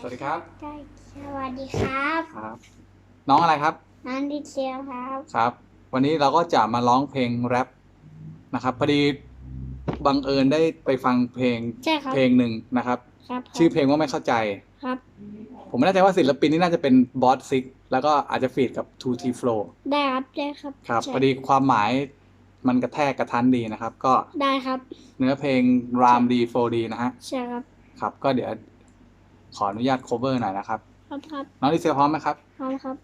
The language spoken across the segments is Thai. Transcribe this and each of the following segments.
สวัสดีครับได้สวัสดีครับ ครับ น้องอะไรครับนันดิเชียวครับ ครับ วันนี้เราก็จะมาร้องเพลงแรปนะครับ พอดีบังเอิญได้ไปฟังเพลงใช่ครับเพลงหนึ่งนะครับ ครับชื่อเพลงว่าไม่เข้าใจ ครับ ผมไม่แน่ใจว่าศิลปินนี่น่าจะเป็นบอสซิกแล้วก็อาจจะฟีดกับ 2T Flow ได้ครับได้ครับครับใช่พอดีความหมายมันกระแทกกระทันดีนะครับ ก็ได้ครับ เนื้อเพลงรามดีโฟดีนะฮะใช่ครับ ครับก็เดี๋ยว ขออนุญาต cover หน่อยนะครับ ครับครับน้องดิเซลพร้อมไหมครับ พร้อมครับ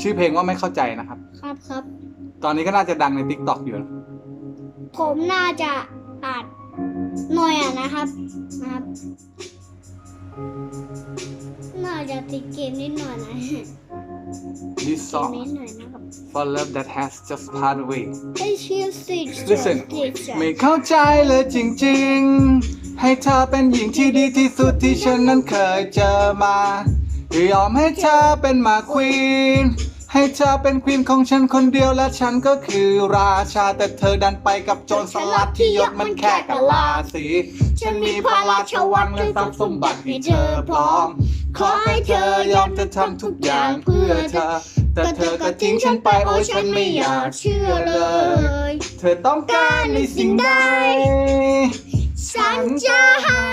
ชื่อเพลงว่าไม่เข้าใจนะครับ ครับครับ ตอนนี้ก็น่าจะดังใน Tik t o k อยู่นะผมน่าจะอาจหน่อยอะนะครับนะครับ น่าจะติดเกมนิดหน่อยนะ This เกม song นิดหน่อยนะครับ for love that has just passed away ไอเชียสิ Listen ไม่เข้าใจเลยจริงๆ ให้เธอเป็นหญิงที่ดีที่สุดที่ฉันนั้นเคยเจอมายอมให้เธอเป็นมาควีนให้เธอเป็นควีนของฉันคนเดียวและฉันก็คือราชาแต่เธอดันไปกับโจรสลัดที่ยศมันแค่กะลาสี ฉันมีพระราชวังและทรัพย์สมบัติให้เธอพร้อม ขอให้เธอยอมจะทำทุกอย่างเพื่อเธอ แต่เธอก็ทิ้งฉันไปโอ้ฉันไม่อยากเชื่อเลย เธอต้องการในสิ่งใด ฉันจะให้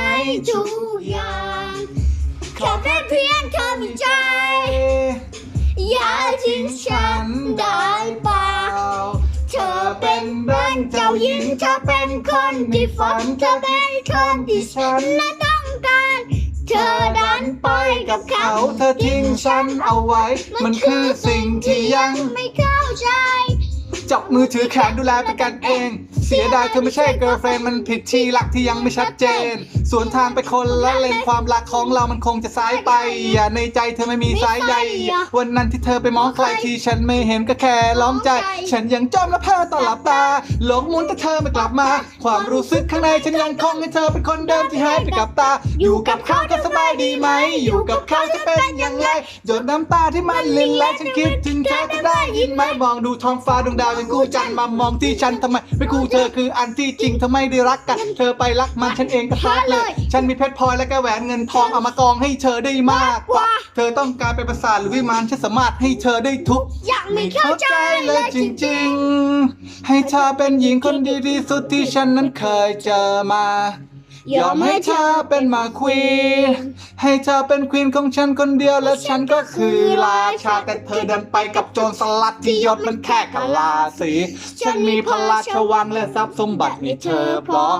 ทุกอย่าง ขอแค่เพียงเธอมีใจ อย่าทิ้งฉันได้เปล่าเธอเป็นบ้านเจ้าหญิงเธอเป็นคนที่ฝันเธอเป็นคนที่ฉันนะ เธอดันไปกับเขาเขา เธอทิ้งฉันเอาไว้ มันคือสิ่งที่ยังไม่เข้าใจ จับมือถือแขนดูแลเป็นกันเองเสียดายเธอไม่ใช่เกิร์ลเฟรนมันผิดที่รักที่ยังไม่ชัดเจนส่วนทางไปคนละเลนความรักของเรามันคงจะสายไปอย่าในใจเธอไม่มีสายใยวันนั้นที่เธอไปมองใครที่ฉันไม่เห็นก็แค่ร้องใจ ฉันยังจ้องและเพ้อตอนหลับตาหลงมุนแต่เธอไม่กลับมา ความรู้สึกข้างในฉันยังคงให้เธอเป็นคนเดิมที่หายไปกับตา อยู่กับเขาจะสบายดีไหม อยู่กับเขาจะเป็นอย่างไรหยดน้ำตาที่มันลินไหลฉันคิดถึงเธอจะได้ยินไหมมองดูท้องฟ้าดวงดาวยังกู้จันทร์มามองที่ฉันทำไมไม่กู้เธอคืออันที่จริงทำไมได้รักกัน เธอไปรักมันฉันเองก็รักเลย ฉันมีเพชรพลอยและก็แหวนเงินทองเอามากองให้เธอได้มากกว่า เธอต้องการเป็นประสาทหรือวิมานฉันสามารถให้เธอได้ทุกยังไม่เข้าใจเลยจริง ๆ ให้เธอเป็นหญิงคนดีที่สุดที่ฉันนั้นเคยเจอมาๆ ยอมให้เธอเป็นมาควีนให้เธอเป็นควีนของฉันคนเดียวและฉันก็คือราชาแต่เธอดันไปกับโจรสลัดที่ยศมันแค่กะลาสีฉันมีพระราชวังและทรัพย์สมบัติให้เธอพร้อม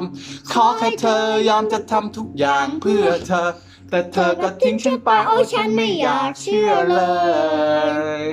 ขอแค่เธอยอมจะทำทุกอย่างเพื่อเธอ แต่เธอก็ทิ้งฉันไปโอ้ฉันไม่อยากเชื่อเลย